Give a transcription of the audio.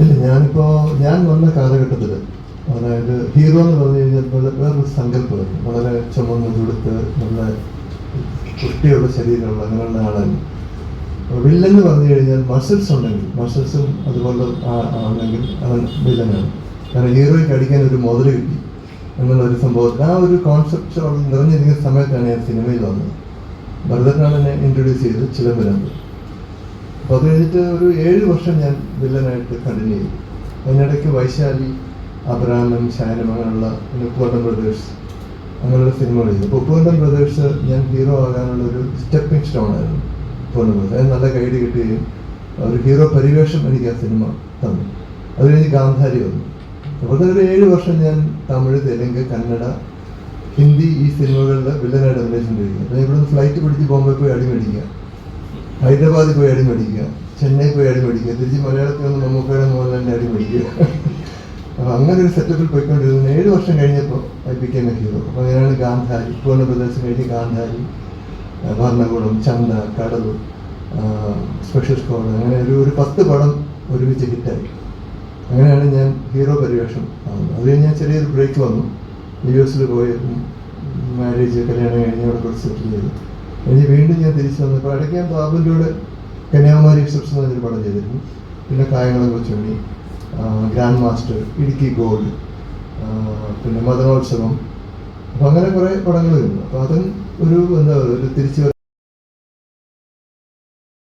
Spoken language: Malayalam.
ഇല്ല ഞാനിപ്പോ ഞാൻ വന്ന കാലഘട്ടത്തിൽ അതായത് ഹീറോ എന്ന് പറഞ്ഞു കഴിഞ്ഞാൽ വേറൊരു സങ്കല്പമായിരുന്നു വളരെ ചുമന്ന് തുടുത്ത് നല്ല കുട്ടിയുള്ള ശരീരമുള്ള അങ്ങനെയുള്ള ആളായിരുന്നു വില്ലൻ എന്ന് പറഞ്ഞു കഴിഞ്ഞാൽ മസിൽസ് ഉണ്ടെങ്കിൽ മസിൽസും അതുപോലെ ആണെങ്കിൽ അവൻ വില്ലനാണ് കാരണം ഹീറോയ്ക്ക് അടിക്കാൻ ഒരു മുതൽ കിട്ടി. എന്നുള്ള ഒരു സംഭവത്തിൽ ആ ഒരു കോൺസെപ്റ്റ് നിറഞ്ഞിരിക്കുന്ന സമയത്താണ് ഞാൻ സിനിമയിൽ വന്നത്. ഭരതനാണ് എന്നെ ഇൻട്രൊഡ്യൂസ് ചെയ്ത് ചിലമ്പരമ്പ് അത് കഴിഞ്ഞിട്ട് ഒരു ഏഴ് വർഷം ഞാൻ വില്ലനായിട്ട് കണ്ടിന്യൂ ചെയ്തു അതിനിടയ്ക്ക് വൈശാലി അബ്രാമൻ ശാനം അങ്ങനെയുള്ള പിന്നെ ഉപ്പുവണ്ടം ബ്രദേഴ്സ് അങ്ങനെയുള്ള സിനിമകൾ ചെയ്തു. അപ്പോൾ ഉപ്പുവണ്ടം ബ്രദേഴ്സ് ഞാൻ ഹീറോ ആകാനുള്ള ഒരു സ്റ്റെപ്പിംഗ് സ്റ്റോൺ ആയിരുന്നു ഉപ്പുവണ്ടം ബ്രദേഴ്സ്. അതിന് നല്ല ഗൈഡ് കിട്ടുകയും ഒരു ഹീറോ പരിവേഷം എനിക്ക് ആ സിനിമ തന്നു. അത് കഴിഞ്ഞ് ഗാന്ധാരി വന്നു. അപ്പോൾ ഒരു ഏഴ് വർഷം ഞാൻ തമിഴ് തെലുങ്ക് കന്നഡ ഹിന്ദി ഈ സിനിമകളിൽ വില്ലനായിട്ട് അഭിനയിച്ചുകൊണ്ടിരിക്കുക അപ്പോൾ ഇവിടുന്ന് ഫ്ലൈറ്റ് പിടിച്ച് ബോംബെ പോയി അടി മേടിക്കുക. ഹൈദരാബാദിൽ പോയി അടി മേടിക്കുക ചെന്നൈ പോയി അടി മേടിക്കുക തിരിച്ച് മലയാളത്തിൽ വന്ന് മമ്മൂക്കയുടെ മോഹൻലാലിന്റെ അടി മേടിക്കുക അപ്പോൾ അങ്ങനെ ഒരു സെറ്റപ്പിൽ പോയിക്കൊണ്ടിരുന്നു. ഏഴ് വർഷം കഴിഞ്ഞപ്പോൾ ഐ പി കെ ഹീറോ അപ്പോൾ അങ്ങനെയാണ് ഗാന്ധാരി പൂർണ പ്രദേശം കഴിഞ്ഞ് ഗാന്ധാരി ഭരണകൂടം ചന്ത കടവ് സ്പെഷ്യൽ സ്കോഡ് അങ്ങനെ ഒരു ഒരു പത്ത് പടം ഒരുമിച്ച് ഹിറ്റായി അങ്ങനെയാണ് ഞാൻ ഹീറോ പരിവേഷം ആവുന്നത്. അത് കഴിഞ്ഞ് ഞാൻ ചെറിയൊരു ബ്രേക്ക് വന്നു. യു എസിൽ പോയി മാരേജ് കല്യാണം കഴിഞ്ഞ് അവിടെ കുറച്ച് സെറ്റിൽ ചെയ്തു. കഴിഞ്ഞ് വീണ്ടും ഞാൻ തിരിച്ചു വന്നപ്പോൾ ഇടയ്ക്ക് ഞാൻ ബാബുന്റെ കൂടെ കന്യാകുമാരി എക്സെപ്ഷൻ എന്ന് പറഞ്ഞൊരു പടം ചെയ്തിരുന്നു. പിന്നെ Kayamkulam Kochunni grand master Idukki gold പിന്നെ മതനോത്സവം അപ്പം അങ്ങനെ കുറേ പടങ്ങൾ വരുന്നു. അപ്പോൾ അതും ഒരു എന്താ പറയുക ഒരു തിരിച്ചു